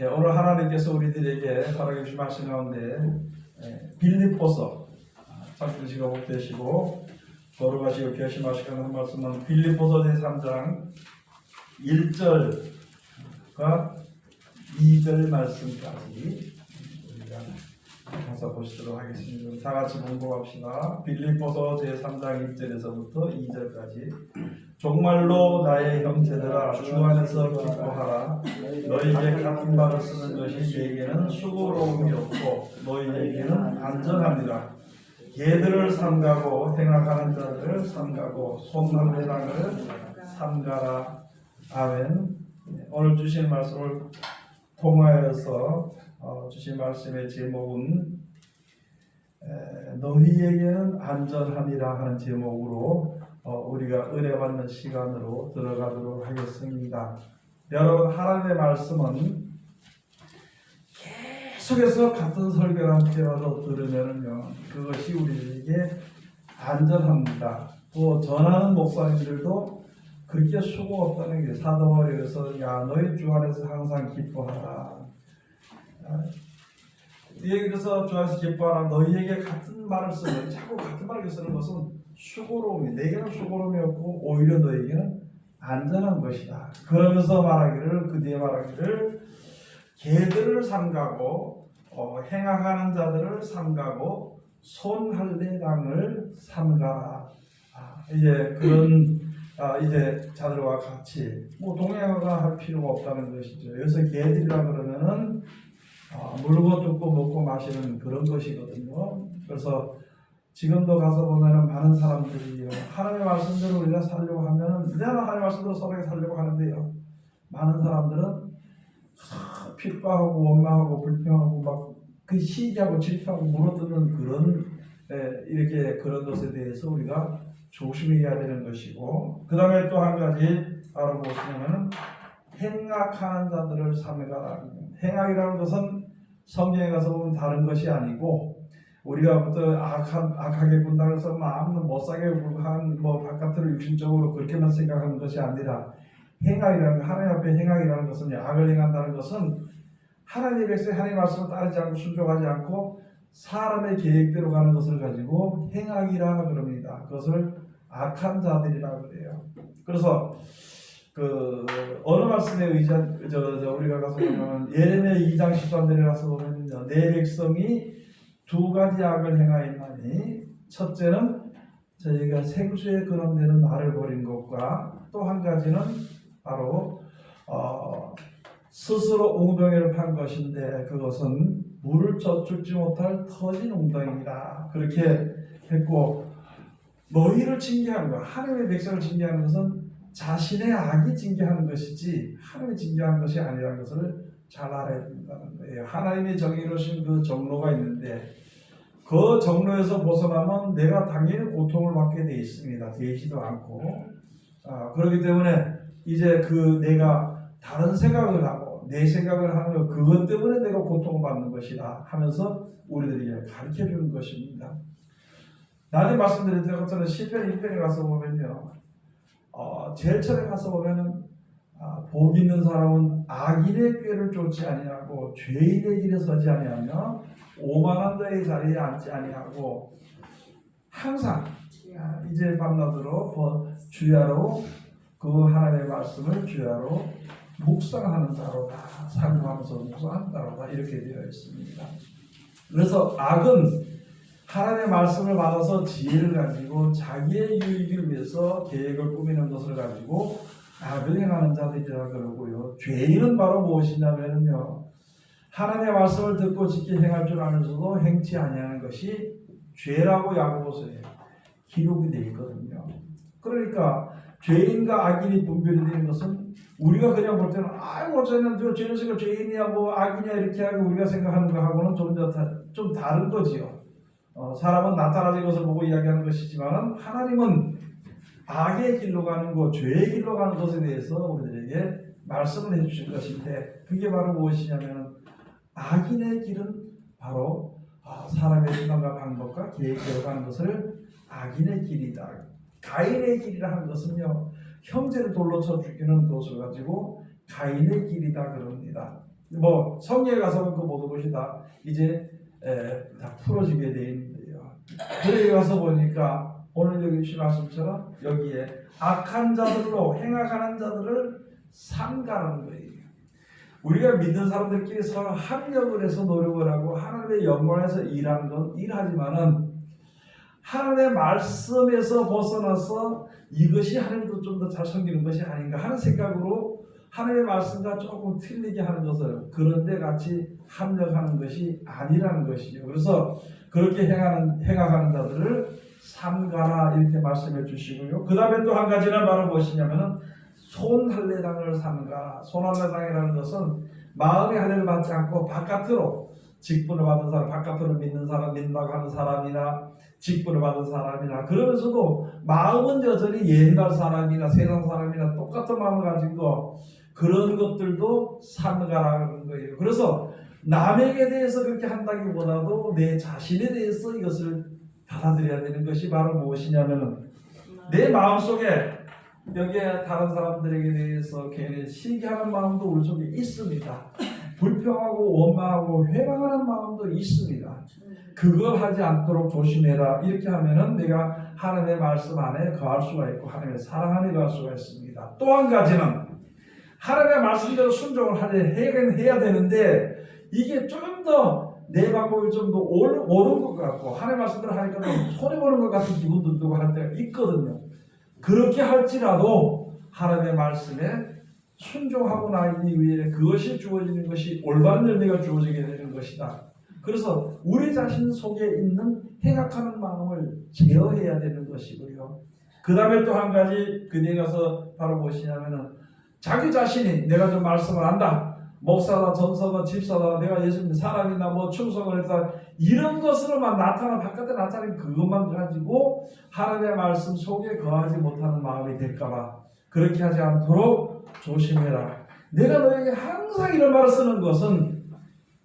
예, 오늘 하나님께서 우리들에게 살아 주신 말씀 가운데 예, 빌립보서 잠들으시고 복되시고 걸어가시고 결심하시고 하는 말씀은 빌립보서 제3장 1절과 2절 말씀까지 우리가 가서 보시도록 하겠습니다. 다 같이 공부합시다. 빌립보서 제3장 1절에서부터 2절까지 정말로 나의 형제들아 주 안에서 기뻐하라 너희에게 같은 말을 쓰는 것이 내게는 수고로움이 없고 너희에게는 안전합니다. 개들을 삼가고 행악하는 자들을 삼가고 손난 회당을 삼가라. 아멘. 오늘 주신 말씀을 통하여서 어, 주신 말씀의 제목은 에, 너희에게는 안전함이라 하는 제목으로 어, 우리가 은혜 받는 시간으로 들어가도록 하겠습니다. 여러분 하나님의 말씀은 계속해서 같은 한 때마다 들으면요 그것이 우리에게 안전합니다. 또 전하는 목사님들도 그렇게 수고 없다는 게 사도바울에서 야 너희 주 안에서 항상 기뻐하라. 아, 예, 그래서 주 안에서 기뻐하라. 너희에게 같은 말을 쓰는 자꾸 같은 말을 쓰는 것은 수고로움이 내게는 수고로움이 없고 오히려 너에게는 안전한 것이다. 그러면서 말하기를 그 뒤에 말하기를 개들을 삼가고 어, 행악하는 자들을 삼가고 손할례당을 삼가라. 아, 이제 그런 아, 이제 자들과 같이 뭐 동행하거나 할 필요가 없다는 것이죠. 여기서 개들이라 그러면은 아, 물고 뜯고 먹고 마시는 그런 것이거든요. 그래서 지금도 가서 보면은 많은 사람들이 하나님의 말씀대로 우리가 살려고 하면은 그냥 하나님의 말씀대로 서로에게 살려고 하는데요. 많은 사람들은 하, 핍박하고 원망하고 불평하고 막 그 시기하고 질투하고 물어뜯는 그런 에, 이렇게 그런 것에 대해서 우리가 조심해야 되는 것이고 그 다음에 또 한 가지 알아보시면은 행악하는 자들을 삼가라. 행악이라는 것은 성경에 가서 보면 다른 것이 아니고 우리가 부터 악한, 악하게 군다고 해서 마음은 못사게 굴한 뭐 바깥으로 육신적으로 그렇게만 생각하는 것이 아니라 행악이라는 것, 하나님 앞에 행악이라는 것은 악을 행한다는 것은 하나님의 백성 하나님 말씀을 따르지 않고 순종하지 않고 사람의 계획대로 가는 것을 가지고 행악이라 그럽니다. 그것을 악한 자들이라 그래요. 그래서 그 어느 말씀에 의자 저, 저 우리가 가서 보면 예레미야 2장 13절에 가서 보면요 내 백성이 두 가지 악을 행하였나니 첫째는 저희가 생수에 거론되는 나를 버린 것과 또 한 가지는 바로 어, 스스로 웅덩이를 판 것인데 그것은 물을 젖줄지 못할 터진 웅덩이다 그렇게 했고 너희를 징계하는 것 하나님의 백성을 징계하는 것은 자신의 악이 징계하는 것이지 하나님이 징계하는 것이 아니라는 것을 잘 알아야 된다는 거예요. 하나님의 정의로신 그 정로가 있는데 그 정로에서 벗어나면 내가 당연히 고통을 받게 돼 있습니다. 되지도 않고 아, 그렇기 때문에 이제 그 내가 다른 생각을 하고 내 생각을 하는 것 그것 때문에 내가 고통을 받는 것이다 하면서 우리들에게 가르쳐 주는 것입니다. 나중에 말씀드린 것처럼 시편 1편에 가서 보면요. 어, 제일 처음에 가서 보면은 아, 복 있는 사람은 악인의 꾀를 쫓지 아니하고 죄인의 길에 서지 아니하며 오만한 자의 자리에 앉지 아니하고 항상 야, 이제 밤낮으로 버- 주야로 그 하나님의 말씀을 주야로 묵상하는 자로다 상고하면서 묵상하는 자로다 이렇게 되어 있습니다. 그래서 악은 하나님의 말씀을 받아서 지혜를 가지고 자기의 유익을 위해서 계획을 꾸미는 것을 가지고 행하는 자들이라 그러고요. 죄인은 바로 무엇이냐면요. 하나님의 말씀을 듣고 지키 행할 줄 알면서도 행치 아니하는 것이 죄라고 야고보서에 기록이 되어 있거든요. 그러니까 죄인과 악인이 분별이 되는 것은 우리가 그냥 볼 때는 아이고 저는 죄인이야 뭐 악이냐 이렇게 하고 우리가 생각하는 거하고는 좀, 좀 다른 거지요. 어, 사람은 나타나는 것을 보고 이야기하는 것이지만 하나님은 악의 길로 가는 것, 죄의 길로 가는 것에 대해서 우리들에게 말씀을 해주실 것인데 그게 바로 무엇이냐면 악인의 길은 바로 아, 사람의 생각과 방법과 계획대로 가는 것을 악인의 길이다. 가인의 길이라 하는 것은요 형제를 돌로 쳐 죽이는 것을 가지고 가인의 길이다 그럽니다. 뭐 성경에 가서는 그 모든 것이 다 이제 에, 다 풀어지게 돼 있는데요. 그래 가서 보니까 오늘 여기 주신 말씀처럼 여기에 악한 자들로 행악하는 자들을 삼가는 거예요. 우리가 믿는 사람들끼리 서로 합력을 해서 노력을 하고 하나님의 영광에서 일하는 건 일하지만은 하나님의 말씀에서 벗어나서 이것이 하나님도 좀 더 잘 섬기는 것이 아닌가 하는 생각으로 하나님의 말씀과 조금 틀리게 하는 것을 그런데 같이 합력하는 것이 아니라는 것이죠. 그래서 그렇게 행하는 행하는 자들을 삼가라 이렇게 말씀해 주시고요. 그 다음에 또 한 가지는 바로 무엇이냐면은 손할례당을 삼가. 손할례당이라는 것은 마음의 할례를 받지 않고 바깥으로 직분을 받은 사람, 바깥으로 믿는 사람, 믿는다고 하는 사람이나 직분을 받은 사람이나 그러면서도 마음은 여전히 옛날 사람이나 세상 사람이나 똑같은 마음을 가지고 그런 것들도 삼가라는 거예요. 그래서 남에게 대해서 그렇게 한다기보다도 내 자신에 대해서 이것을 받아들여야 되는 것이 바로 무엇이냐면은 내 마음속에 여기에 다른 사람들에게 대해서 괜히 시기하는 마음도 우리 속에 있습니다. 불평하고 원망하고 회방하는 마음도 있습니다. 그걸 하지 않도록 조심해라. 이렇게 하면은 내가 하나님의 말씀 안에 거할 수가 있고 하나님의 사랑 안에 거할 수가 있습니다. 또 한 가지는 하나님의 말씀대로 순종을 하려 해야, 되는데 이게 좀더내 방법이 좀 더 옳은 것 같고 하나님의 말씀대로 하니까 좀 손해보는 것 같은 기분도 들고 할 때가 있거든요. 그렇게 할지라도 하나님의 말씀에 순종하고 나기 위해 그것이 주어지는 것이 올바른 열매가 주어지게 되는 것이다. 그래서 우리 자신 속에 있는 행악하는 마음을 제어해야 되는 것이고요. 그 다음에 또 한 가지 그에 가서 바로 무엇이냐면은 자기 자신이 내가 좀 말씀을 안다. 목사다, 전사다, 집사다, 내가 예수님 사람이나 뭐 충성을 했다. 이런 것으로만 나타나, 바깥에 나타나는 그것만 가지고 하나님의 말씀 속에 거하지 못하는 마음이 될까봐 그렇게 하지 않도록 조심해라. 내가 너에게 항상 이런 말을 쓰는 것은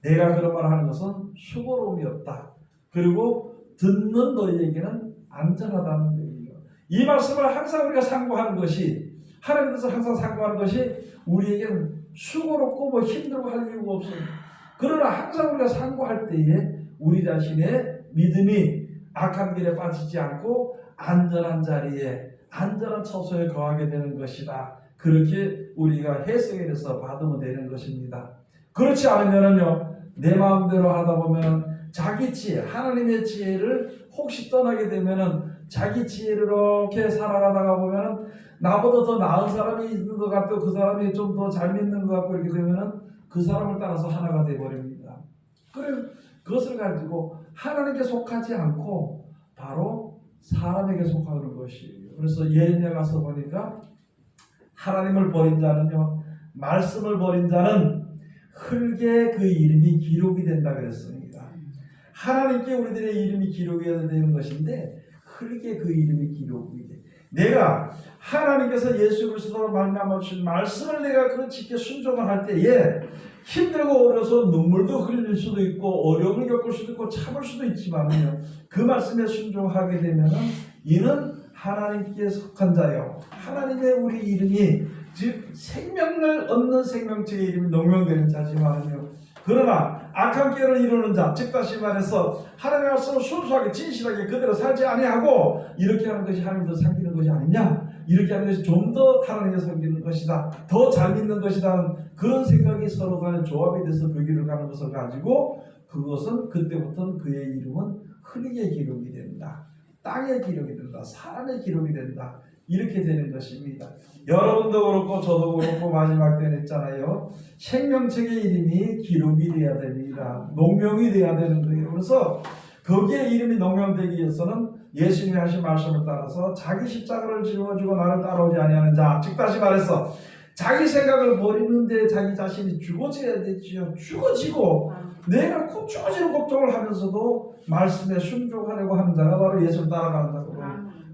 내가 그런 말을 하는 것은 수고로움이 없다. 그리고 듣는 너희에게는 안전하다는 얘기예요. 이 말씀을 항상 우리가 상고하는 것이 하나님께서 항상 상고하는 것이 우리에게는 수고롭고 뭐 힘들고 할 이유가 없습니다. 그러나 항상 우리가 상고할 때에 우리 자신의 믿음이 악한 길에 빠지지 않고 안전한 자리에 안전한 처소에 거하게 되는 것이다. 그렇게 우리가 해석해서 받으면 되는 것입니다. 그렇지 않으면요, 내 마음대로 하다 보면 자기 지혜, 하나님의 지혜를 혹시 떠나게 되면은 자기 지혜를 이렇게 살아가다가 보면은 나보다 더 나은 사람이 있는 것 같고 그 사람이 좀 더 잘 믿는 것 같고 이렇게 되면은 그 사람을 따라서 하나가 되어버립니다. 그래 그것을 가지고 하나님께 속하지 않고 바로 사람에게 속하는 것이에요. 그래서 예레미야 가서 보니까 하나님을 버린 자는요 말씀을 버린 자는 흙에 그 이름이 기록이 된다 그랬습니다. 하나님께 우리들의 이름이 기록이 되는 것인데 흙에 그 이름이 기록이 돼. 내가 하나님께서 예수 그리스도로 말미암아 주신 말씀을 내가 그 지켜 순종을 할 때에 힘들고 어려서 눈물도 흘릴 수도 있고 어려움을 겪을 수도 있고 참을 수도 있지만요 그 말씀에 순종하게 되면은 이는 하나님께 속한 자요. 하나님의 우리 이름이 즉 생명을 얻는 생명체의 이름이 농명되는 자지만요 그러나 악한 깨를 이루는 자, 즉 다시 말해서 하나님의 말씀을 순수하게 진실하게 그대로 살지 아니하고 이렇게 하는 것이 하나님을 섬기는 것이 아니냐? 이렇게 하는 것이 좀 더 하나님을 섬기는 것이다. 더 잘 믿는 것이다. 그런 생각이 서로 간에 조합이 돼서 그 길을 가는 것을 가지고 그것은 그때부터는 그의 이름은 흙의 기록이 된다. 땅의 기록이 된다. 사람의 기록이 된다. 이렇게 되는 것입니다. 여러분도 그렇고 저도 그렇고 마지막 때는 있잖아요. 생명책의 이름이 기록이 돼야 됩니다. 농명이 돼야 되는 거예요. 그래서 거기에 이름이 농명되기 위해서는 예수님이 하신 말씀을 따라서 자기 십자가를 짊어지고 나를 따라오지 아니하는 자, 즉 다시 말해서 자기 생각을 버리는데 자기 자신이 죽어져야 되지요. 죽어지고 내가 꼭 죽어지는 고통을 하면서도 말씀에 순종하려고 하는 자가 바로 예수를 따라간다고.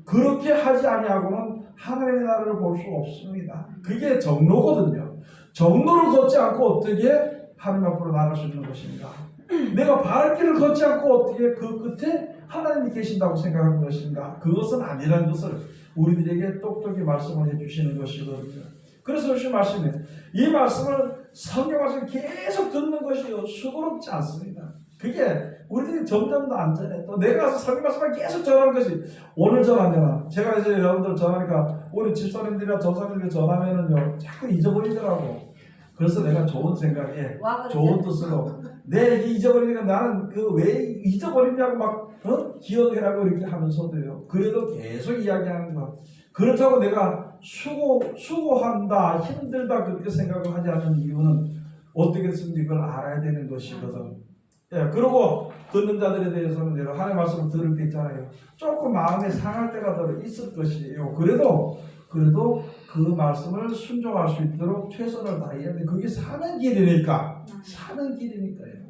그렇게 하지 아니하고는 하나님의 나라를 볼 수 없습니다. 그게 정로거든요. 정로를 걷지 않고 어떻게 하나님 앞으로 나갈 수 있는 것인가? 내가 발길을 걷지 않고 어떻게 그 끝에 하나님이 계신다고 생각하는 것인가? 그것은 아니라는 것을 우리들에게 똑똑히 말씀을 해주시는 것이거든요. 그래서 주신 말씀이 이 말씀을 성경 말씀 계속 것이요 수고롭지 않습니다. 그게 우리들이 점점 더 안전해. 또 내가 가서 성경 말씀을 계속 전하는 것이 오늘 전하잖아. 제가 이제 여러분들 전하니까 우리 집사님들이나 전사님들 전하면은요 자꾸 잊어버리더라고. 그래서 내가 좋은 생각에 와 좋은 뜻으로 내 얘기 잊어버리니까 나는 그 왜 잊어버리냐고 막 어? 기억해라고 이렇게 하면서도요. 그래도 계속 이야기하는 거. 그렇다고 내가 수고 수고한다 힘들다 그렇게 생각을 하지 않는 이유는 어떻게든지 그걸 알아야 되는 것이거든. 예, 그리고 듣는 자들에 대해서는 내가 하나의 말씀을 들을 때 있잖아요. 조금 마음이 상할 때가 더 있을 것이에요. 그래도 그래도 그 말씀을 순종할 수 있도록 최선을 다해야 돼. 그게 사는 길이니까. 사는 길이니까요.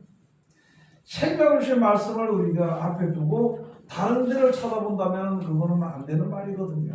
생명을 주신 말씀을 우리가 앞에 두고 다른 데를 쳐다본다면 그거는 안 되는 말이거든요.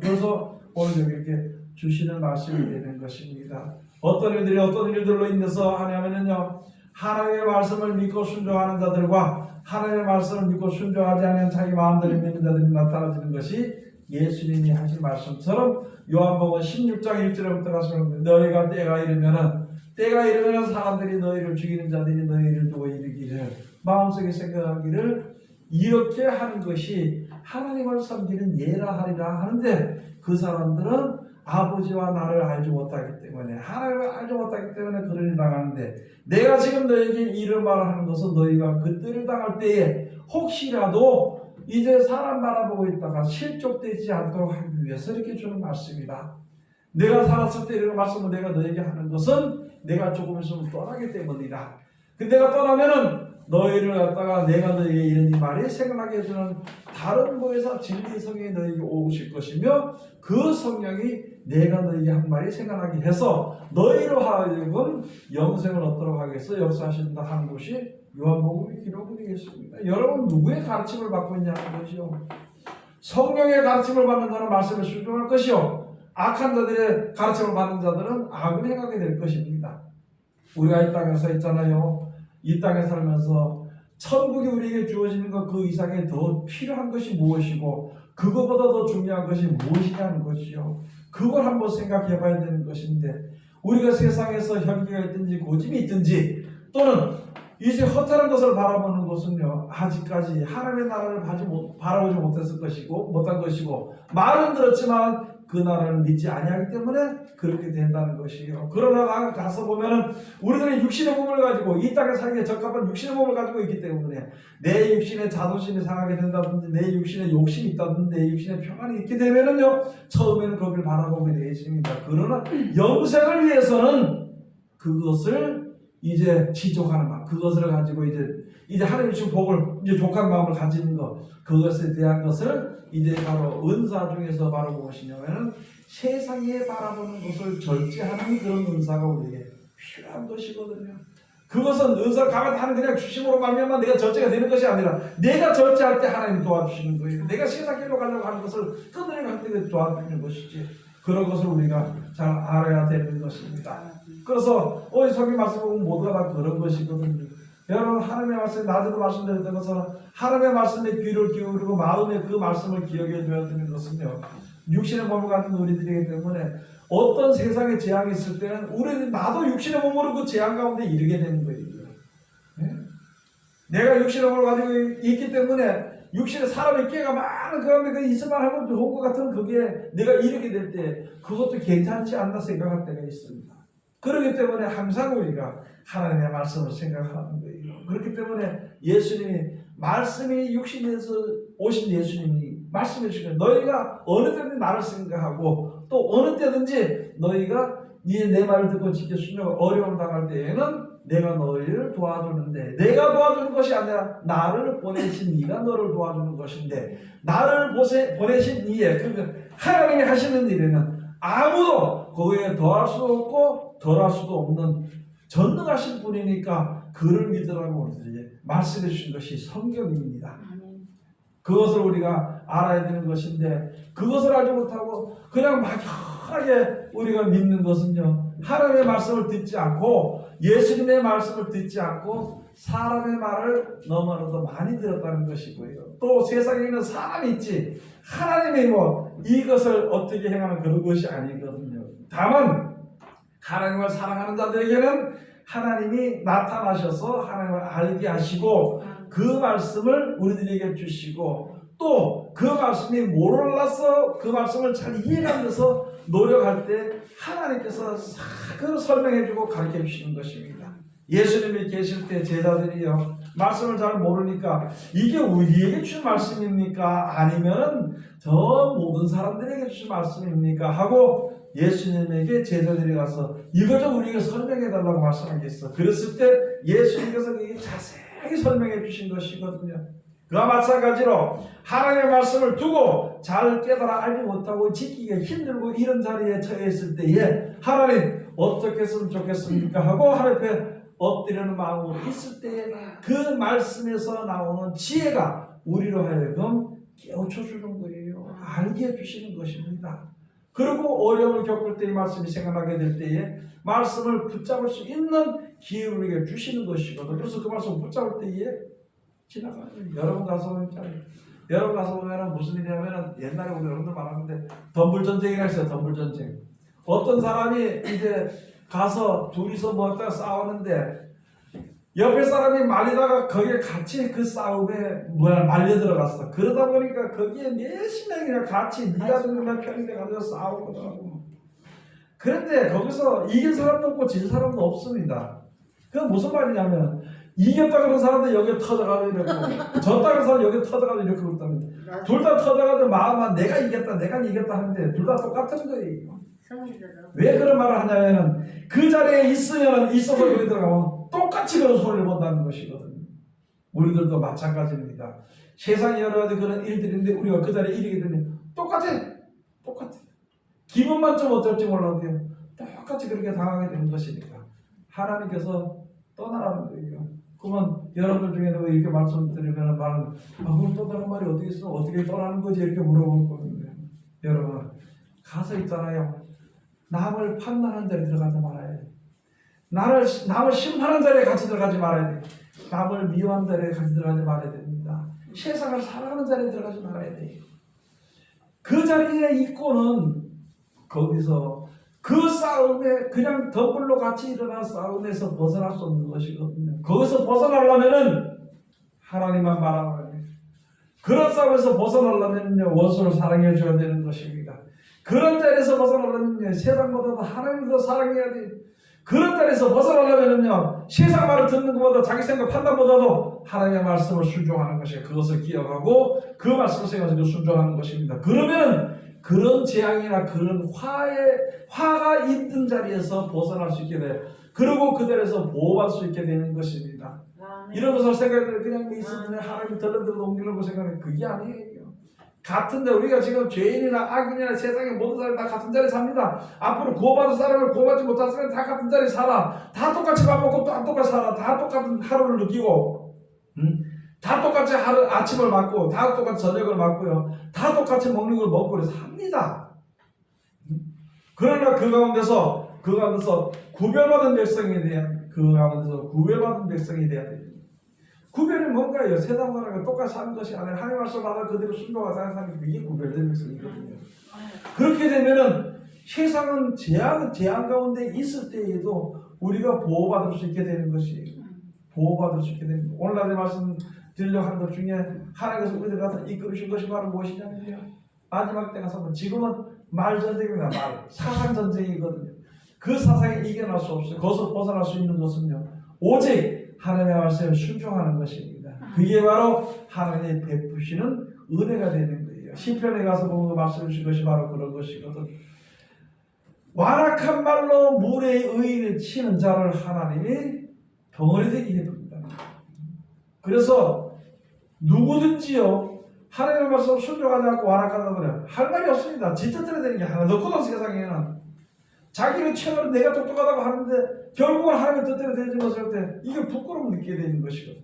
그래서 오늘 이렇게 주시는 말씀이 되는 것입니다. 어떤 일들이 어떤 일들로 인해서 하냐면요. 하나님의 말씀을 믿고 순종하는 자들과 하나님의 말씀을 믿고 순종하지 않는 자기 마음대로 믿는 자들이 나타나지는 것이 예수님이 하신 말씀처럼 요한복음 16장 1절부터 가시면 너희가 때가 이르면은 때가 이르면 사람들이 너희를 죽이는 자들이 너희를 두고 이르기를 마음속에 생각하기를 이렇게 하는 것이 하나님을 섬기는 예라 하리라 하는데 그 사람들은 아버지와 나를 알지 못하기 때문에 하나님을 알지 못하기 때문에 그를 일 당하는데 내가 지금 너에게 이를 말하는 것은 너희가 그때를 당할 때에 혹시라도 이제 사람 바라보고 있다가 실족되지 않도록 하기 위해서 이렇게 주는 말씀이다. 내가 살았을 때 이런 말씀을 내가 너에게 하는 것은 내가 조금 있으면 떠나기 때문이다. 그 내가 떠나면은 너희를 갖다가 내가 너에게 이런 이 말이 생각나게 해주는 다른 곳에서 진리의 성령이 너에게 오실 것이며 그 성령이 내가 너에게 한 말이 생각나게 해서 너희로 하여금 영생을 얻도록 하겠어 역사하신다 하는 것이 요한복음의 기록이 되겠습니다. 여러분 누구의 가르침을 받고 있냐는 것이요. 성령의 가르침을 받는 자는 말씀에 순종할 것이요. 악한 자들의 가르침을 받는 자들은 악을 행하게 될 것입니다. 우리가 이 땅에 서 있잖아요. 이 땅에 살면서 천국이 우리에게 주어지는 것 그 이상에 더 필요한 것이 무엇이고 그거보다 더 중요한 것이 무엇이냐는 것이요. 그걸 한번 생각해 봐야 되는 것인데 우리가 세상에서 혈기가 있든지 고집이 있든지 또는 이제 허탈한 것을 바라보는 것은요 아직까지 하나님의 나라를 바라보지 못했을 것이고 못한 것이고 말은 들었지만 그 나라를 믿지 아니하기 때문에 그렇게 된다는 것이에요. 그러나 가- 가서 보면은 우리들은 육신의 몸을 가지고 이 땅에 살기에 적합한 육신의 몸을 가지고 있기 때문에 내 육신의 자존심이 상하게 된다든지 내 육신에 욕심이 있다든지 내 육신에 평안이 있게 되면은요 처음에는 거기를 바라보게 되어 있습니다. 그러나 영생을 위해서는 그것을 이제 지족하는 마음, 그것을 가지고 이제 이제 하나님 주신 복을 이제 족한 마음을 가지는 것, 그것에 대한 것을 이제 바로 은사 중에서 바로 무엇이냐면은 세상에 바라보는 것을 절제하는 그런 은사가 우리에게 필요한 것이거든요. 그것은 은사를 가만 하는 그냥 주심으로 말미암아 내가 절제가 되는 것이 아니라 내가 절제할 때 하나님 도와주시는 거예요. 내가 세상 길로 가려고 하는 것을 끊으려고 할때 도와주는 것이지. 그런 것을 우리가 잘 알아야 되는 것입니다. 그래서 오늘 성경 말씀 보면 모두가 다 그런 것이거든요. 여러분 하나님의 말씀 낮에도 말씀드렸던 것처럼 하나님의 말씀에 귀를 기울이고 마음에 그 말씀을 기억해 줘야 되는 것은요. 육신의 몸을 가진 우리들이기 때문에 어떤 세상에 재앙이 있을 때는 우리는 나도 육신의 몸으로 그 재앙 가운데 이르게 되는 거예요. 네? 내가 육신의 몸을 가지고 있기 때문에 육신에 사람의 깨가 많은 그 가운데 그 있을만 하면 좋은 것 같은 그게 내가 이르게 될 때 그것도 괜찮지 않나 생각할 때가 있습니다. 그렇기 때문에 항상 우리가 하나님의 말씀을 생각하는 거예요. 그렇기 때문에 예수님이 말씀이 육신에서 오신 예수님이 말씀해 주시면 너희가 어느 때든지 나를 생각하고 또 어느 때든지 너희가 이제 내 말을 듣고 지켜 순종 어려움 당할 때에는 내가 너희를 도와주는데 내가 도와주는 것이 아니라 나를 보내신 이가 너를 도와주는 것인데 나를 보세, 보내신 이에 그 하나님이 하시는 일에는 아무도 거기에 더할 수 없고 덜할 수도 없는 전능하신 분이니까 그를 믿으라고 이제 말씀해 주신 것이 성경입니다. 그것을 우리가 알아야 되는 것인데 그것을 알지 못하고 그냥 막연하게 우리가 믿는 것은요 하나님의 말씀을 듣지 않고 예수님의 말씀을 듣지 않고 사람의 말을 너무나도 많이 들었다는 것이고요. 또 세상에 있는 사람이 있지 하나님의 뭐 이것을 어떻게 행하는 그런 것이 아니거든요. 다만 하나님을 사랑하는 자들에게는 하나님이 나타나셔서 하나님을 알게 하시고 그 말씀을 우리들에게 주시고 또 그 말씀이 몰라서 그 말씀을 잘 이해하면서 노력할 때 하나님께서 그걸 설명해주고 가르쳐 주시는 것입니다. 예수님이 계실 때 제자들이요 말씀을 잘 모르니까 이게 우리에게 주신 말씀입니까 아니면은 저 모든 사람들에게 주신 말씀입니까 하고 예수님에게 제자들이 가서 이걸 좀 우리에게 설명해 달라고 말씀하겠어. 그랬을 때 예수님께서 이게 자세하게 설명해 주신 것이거든요. 그와 마찬가지로 하나님의 말씀을 두고 잘 깨달아 알지 못하고 지키기가 힘들고 이런 자리에 처해 있을 때에 하나님 어떻게 했으면 좋겠습니까 하고 하나님 앞에 엎드리는 마음으로 있을 때에 그 말씀에서 나오는 지혜가 우리로 하여금 깨우쳐 주는 거예요. 알게 해 주시는 것입니다. 그리고 어려움을 겪을 때이 말씀이 생각나게 될 때에 말씀을 붙잡을 수 있는 기회를 우리에게 주시는 것이거든요. 그래서 그 말씀을 붙잡을 때에 지나가요. 여러분 가서 보면. 여러분 가서 보면은 무슨 일이냐면은 옛날에 우리 여러분들 말하는데 덤불 전쟁이라 했어요. 덤불 전쟁. 어떤 사람이 이제 가서 둘이서 뭐 했다가 싸우는데 옆에 사람이 말리다가 거기에 같이 그 싸움에 뭐야 말려 들어갔어. 그러다 보니까 거기에 몇십 명이나 같이 네가 죽는 편이 돼가지고 싸우고 그런데 거기서 이긴 사람도 없고 진 사람도 없습니다. 그건 무슨 말이냐면 이겼다 그런 사람들 여기 터져가지고 이러고 졌다 그런 사람 여기 터져가지고 이렇게 그렇답니다. 둘 다 터져가지고 마음만 내가 이겼다 내가 이겼다 하는데 둘 다 똑같은 거예요. 왜 그런 말을 하냐면은 그 자리에 있으면 있어서 들어가면 똑같이 그런 소리를 본다는 것이거든요. 우리들도 마찬가지입니다. 세상에 여러 가지 그런 일들인데 우리가 그 자리에 이르게 되면 똑같아. 똑같아. 기분만 좀 어떨지 몰라도 똑같이 그렇게 당하게 되는 것이니까 하나님께서 떠나라는 거예요. 그러면 여러분들 중에도 이렇게 말씀드리면 말은 아 그럼 떠나는 말이 어떻게 있어? 어떻게 떠나는 거지? 이렇게 물어볼 거는데 여러분 가서 있잖아요. 남을 판단하는 자리에 들어가지 말아야 돼. 나를 남을 심판하는 자리에 같이 들어가지 말아야 돼. 남을 미워하는 자리에 같이 들어가지 말아야 됩니다. 세상을 사랑하는 자리에 들어가지 말아야 돼. 그 자리에 있고는 거기서 그 싸움에 그냥 더불로 같이 일어난 싸움에서 벗어날 수 없는 것이거든요. 거기서 벗어나려면은 하나님만 바라봐야 돼요. 그런 싸움에서 벗어나려면요 원수를 사랑해 줘야 되는 것입니다. 그런 자리에서 벗어나려면요 세상보다도 하나님을 더 사랑해야 돼요. 그런 자리에서 벗어나려면요 세상 말을 듣는 것보다 자기 생각 판단보다도 하나님의 말씀을 순종하는 것이에요. 그것을 기억하고 그 말씀을 생각해서 순종하는 것입니다. 그러면 그런 재앙이나 그런 화의 화가 있던 자리에서 벗어날 수 있게 돼요. 그리고 그 자리에서 보호받을 수 있게 되는 것입니다. 아멘. 이런 것을 생각해 그냥 있으면 하나님 덜렁덜렁 옮기려고 생각하면 그게 아니에요. 같은데 우리가 지금 죄인이나 악인이나 세상의 모든 사람이 다 같은 자리에 삽니다. 앞으로 구원받은 사람을 구원받지 못한 사람이 다 같은 자리에 살아. 다 똑같이 밥 먹고 또 똑같이 살아. 다 똑같은 하루를 느끼고, 음? 다 똑같이 하루 아침을 맞고, 다 똑같이 저녁을 맞고요. 다 똑같이 먹는 걸 먹고 그래서 삽니다. 음? 그러나 그 가운데서 그 가운데서 구별받은 백성에 대한 그 가운데서 구별받은 돼야 됩니다. 구별이 뭔가요? 세상 사람과 똑같이 사는 것이 아니라 하나님 말씀 받아 그대로 순종하고 사는 사람이 그게 구별된 백성이거든요. 그렇게 되면은 세상은 재앙, 재앙 가운데 있을 때에도 우리가 보호받을 수 있게 되는 것이에요. 보호받을 수 있게 됩니다. 오늘 낮에 말씀 드리려고 하는 것 중에 하나님께서 우리들 가서 이끌으신 것이 바로 무엇이냐면요. 마지막 때 가서 지금은 말 전쟁입니다. 말. 사상 전쟁이거든요. 그 사상에 이겨낼 수 없어요. 거기서 벗어날 수 있는 것은요. 오직 하나님의 말씀에 순종하는 것입니다. 그게 바로 하나님이 베푸시는 은혜가 되는 거예요. 시편에 가서 보면 그 말씀 주신 것이 바로 그런 것이거든. 완악한 말로 물의 의인을 치는 자를 하나님이 덩어리 되게 해둡니다. 그래서 누구든지요 하나님의 말씀 순종하지 않고 완악하다 그래 할 말이 없습니다. 지터뜨려 되는 게 하나도 없거든 세상에는. 자기는 최고로 내가 똑똑하다고 하는데 결국은 하나님의 뜻대로 되지 못할 때 이게 부끄러움을 느끼게 되는 것이거든.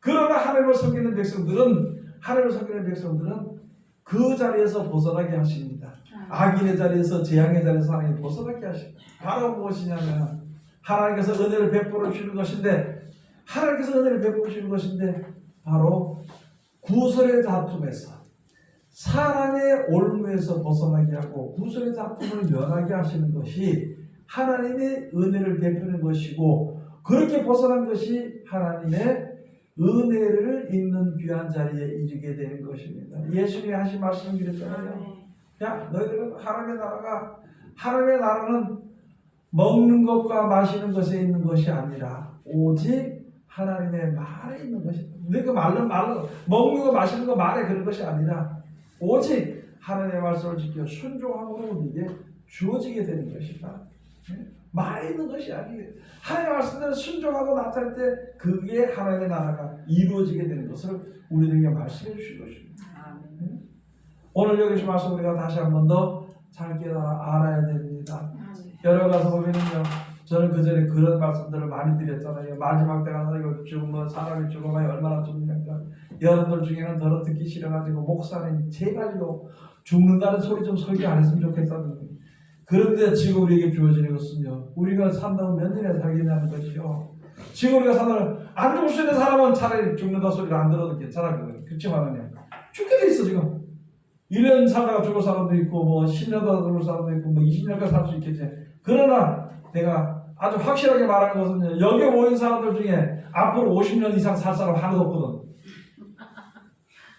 그러나 하나님을 섬기는 백성들은 하나님을 섬기는 백성들은 그 자리에서 벗어나게 하십니다. 악인의 자리에서 재앙의 자리에서 하나님 벗어나게 하십니다. 바로 무엇이냐면 하나님께서 은혜를 베풀어 주시는 것인데 하나님께서 은혜를 베풀어 주시는 것인데 바로 구설의 다툼에서 사랑의 올무에서 벗어나게 하고 구설의 다툼을 면하게 하시는 것이 하나님의 은혜를 베푸는 것이고 그렇게 벗어난 것이 하나님의 은혜를 입는 귀한 자리에 이르게 되는 것입니다. 예수님이 하신 말씀을 드렸잖아요. 야, 너희들은 하나님의 나라가 하나님의 나라는 먹는 것과 마시는 것에 있는 것이 아니라 오직 하나님의 말에 있는 것이다. 너희가 말로 말로 먹는 거 마시는 거 말에 그런 것이 아니라 오직 하나님의 말씀을 지켜 순종함으로 네게 주어지게 되는 것이다. 예? 말에 있는 것이 아니에요. 하나님의 말씀대로 순종하고 나타날 때 그게 하나님의 나라가 이루어지게 되는 것을 우리들에게 말씀해 주신 것입니다. 아멘. 오늘 여기 서 말씀 우리가 다시 한 번 더 잘 깨달아 알아야 됩니다. 여러 가서 보면은요, 저는 그 전에 그런 말씀들을 많이 드렸잖아요. 마지막 때가 이거 죽으면 사람이 죽어봐야 얼마나 죽느냐. 여러분들 중에는 더러 듣기 싫어가지고 목사님 제발요 죽는다는 소리 좀 설교 안 했으면 좋겠다는 거예요. 그런데 지금 우리에게 주어지는 것은요, 우리가 산다면 몇 년에 살겠냐는 것이요. 지금 우리가 산다면 안 죽을 수 있는 사람은 차라리 죽는다 소리를 안 들어도 괜찮아요. 그렇지만은요, 죽게 돼 있어 지금. 1년 살다가 죽을 사람도 있고 뭐 10년 살다가 죽을 사람도 있고 뭐 20년까지 살 수 있겠지. 그러나 내가 아주 확실하게 말하는 것은 여기 모인 사람들 중에 앞으로 50년 이상 살 사람 하나도 없거든.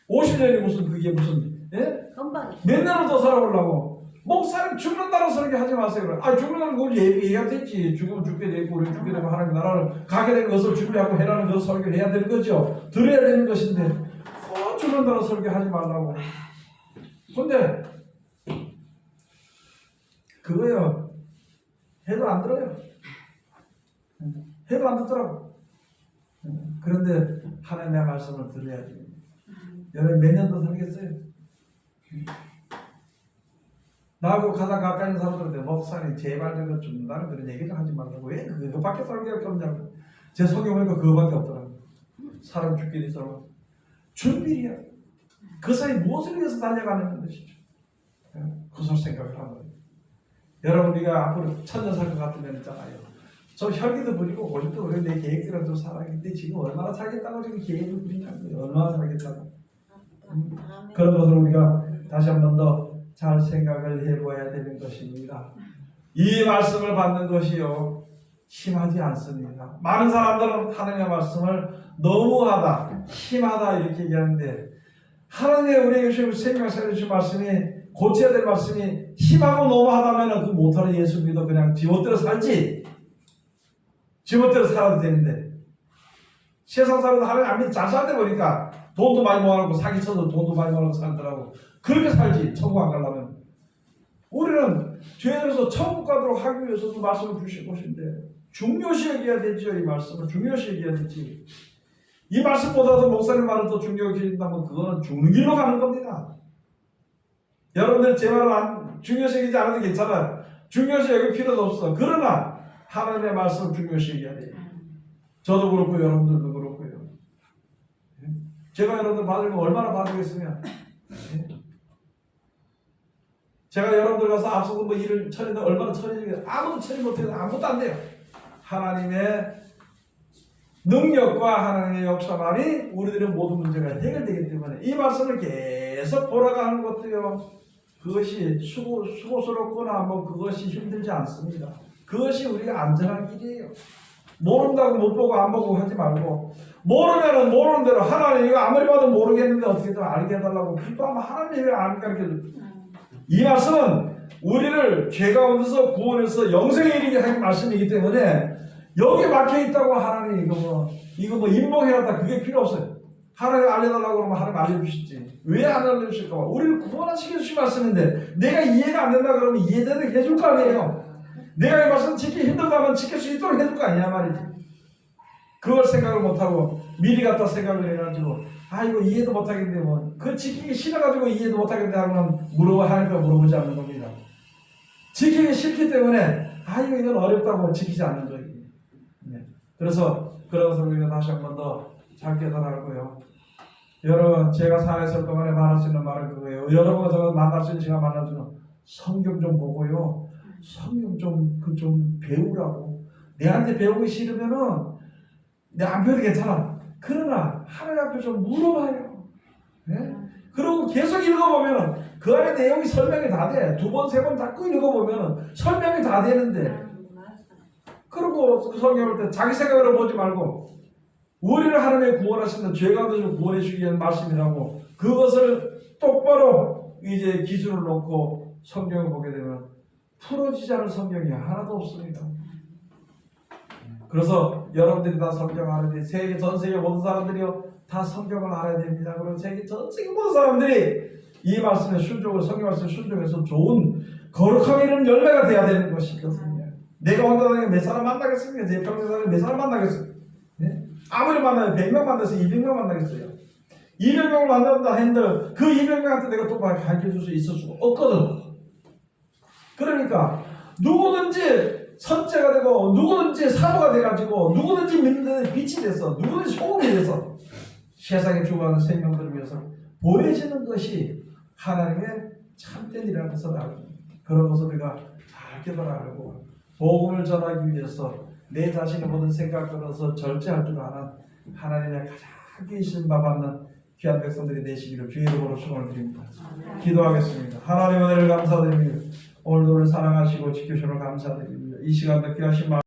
50년이 무슨 그게 무슨 예? 몇 년을 더 살아보려고 목사님 죽는다는 소리 하지 마세요. 그래. 아 죽는다는 걸 얘기해야 되지. 죽으면 죽게 되고 우리 죽게 되면 하나님 나라를 가게 된 것을 준비하고 해라는 그 설교를 해야 되는 거죠. 들어야 되는 것인데 어, 죽는다는 설교 하지 말라고. 근데 그거요 해도 안 들어요. 해도 안 듣더라고. 그런데 하나님의 말씀을 들어야 돼요. 여러분 몇년더 살겠어요? 나하고 가장 가까이 있는 사람들한테 목사님 제발 저거 죽는다는 그런 얘기를 하지 말라고 왜 그거밖에 설교할 게 없냐고 제 성경 보니까 그거밖에 없더라고 사람 죽게 돼서 준비야 그 사이 무엇을 위해서 달려가는 것이죠 그것을 생각을 하는 거예요 여러분 우리가 앞으로 천년 살것 같으면 있잖아요 저 혈기도 부리고 고집도 부리고 내 계획대로 좀 살아야겠는데 지금 얼마나 살겠다고 지금 계획을 부리냐고요 얼마나 살겠다고 아멘. 그런 것을 우리가 다시 한 번 더 잘 생각을 해보아야 되는 것입니다. 이 말씀을 받는 것이요 심하지 않습니다. 많은 사람들은 하나님의 말씀을 너무하다, 심하다 이렇게 얘기하는데 하나님의 우리에게 주신 생명 살려주신 말씀이 고쳐야 될 말씀이 심하고 너무하다면 그 못하는 예수 믿어 그냥 지멋대로 살지. 지멋대로 살아도 되는데. 세상 사람들 하나님 안 믿어 잘 살다 보니까 돈도 많이 모아놓고 사기쳐서 돈도 많이 모아놓고 살더라고. 그렇게 살지 천국 안 가려면. 우리는 죄에서 천국 가도록 하기 위해서도 말씀을 주신 것인데 중요시 여겨야 되죠 이 말씀을. 중요시 여겨야 되지. 이 말씀보다도 목사님 말을 더 중요시 여긴다면 그거는 죽는 길로 가는 겁니다 여러분들 제 말을 안, 중요시 여기지 않아도 괜찮아요. 중요시 여길 필요도 없어. 그러나 하나님의 말씀을 중요시 여겨야 돼요. 저도 그렇고 여러분들도 그렇고요 제가 여러분들 받으면 얼마나 받으겠으면 제가 여러분들 가서 앞서서 뭐 일을 처리는데 얼마나 처리를 아무도 처리 못해서 아무것도 안 돼요. 하나님의 능력과 하나님의 역사만이 우리들의 모든 문제가 해결되기 때문에 이 말씀을 계속 돌아가는 것도요. 그것이 수고, 수고스럽거나 뭐 그것이 힘들지 않습니다. 그것이 우리가 안전한 길이에요. 모른다고 못 보고 안 보고 하지 말고 모르면은 모르는 대로 하나님 이거 아무리 봐도 모르겠는데 어떻게든 알게 해달라고 기도하면 하나님이 왜안 가르쳐 줄이 말씀은 우리를 죄 가운데서 구원해서 영생에 이르게 하는 말씀이기 때문에 여기 막혀 있다고 하나님 이거 뭐 이거 뭐 인봉해놨다 그게 필요 없어요. 하나님 알려달라고 그러면 하나님 알려주시지. 왜 안 알려주실까? 우리를 구원하시게 주신 말씀인데 내가 이해가 안 된다 그러면 이해되는 해줄 거 아니에요. 내가 이 말씀 지키기 힘들다면 지킬 수 있도록 해줄 거 아니야 말이지. 그걸 생각을 못하고 미리 갖다 생각을 해가지고 아 이거 이해도 못하겠는데 뭐 그 지키기 싫어가지고 이해도 못하겠는데 하면 물어봐 하니까 물어보지 않는 겁니다. 지키기 싫기 때문에 아 이거 이건 어렵다고 지키지 않는 거예요. 네. 그래서 것을 우리가 다시 한번 더 잘 깨달았고요. 여러분 제가 살아있을 동안에 말할 수 있는 말은 그거예요. 여러분과 저 만날 수 있는 시간 만나주는 성경 좀 보고요. 성경 좀 그좀 배우라고. 내한테 배우기 싫으면은 내안 배워도 괜찮아. 그러나 하나님 앞에 좀 물어봐요. 네? 그리고 계속 읽어보면 그 안에 내용이 설명이 다 돼. 두 번, 세 번 자꾸 읽어보면 설명이 다 되는데 그리고 그 성경을 때 자기 생각으로 보지 말고 우리를 하나님의 구원하신다 죄가 되고 구원해 주기 위한 말씀이라고 그것을 똑바로 이제 기준을 놓고 성경을 보게 되면 풀어지지 않은 성경이 하나도 없습니다. 그래서 여러분들이 다 성경 알아야 돼. 세계 전 세계 모든 사람들이요 다 성경을 알아야 됩니다. 그리고 세계 전 세계 모든 사람들이 이 말씀에 순종을 성경 말씀에 순종해서 좋은 거룩함이 이런 열매가 돼야 되는 것이거든요. 내가 혼자 몇 사람 만나겠습니까? 제 평생 살에 몇 사람 만나겠어요? 네? 아무리 만나요 100명 만나서 200명 만나겠어요. 200명을 만난다 했는데 그 200명한테 내가 또 가르쳐 줄 수 있을 수가 없거든. 그러니까 누구든지 선제가 되고 누구든지 사도가 돼가지고 누구든지 믿는 데 빛이 돼서 누구든지 소금이 돼서 세상에 죽어가는 생명들을 위해서 보내지는 것이 하나님의 참된 일이라는 것을 알고 그런 것을 우리가 잘 깨달아 알고 복음을 전하기 위해서 내 자신의 모든 생각 끊어서 절제할 줄 아는 하나님의 가장 귀신 받는 귀한 백성들이 되시기를 주의 이름으로 축원을 드립니다. 기도하겠습니다. 하나님 은혜를 감사드립니다. 오늘도 우리를 사랑하시고 지켜주셔서 감사드립니다. 이 시간도 귀하신 말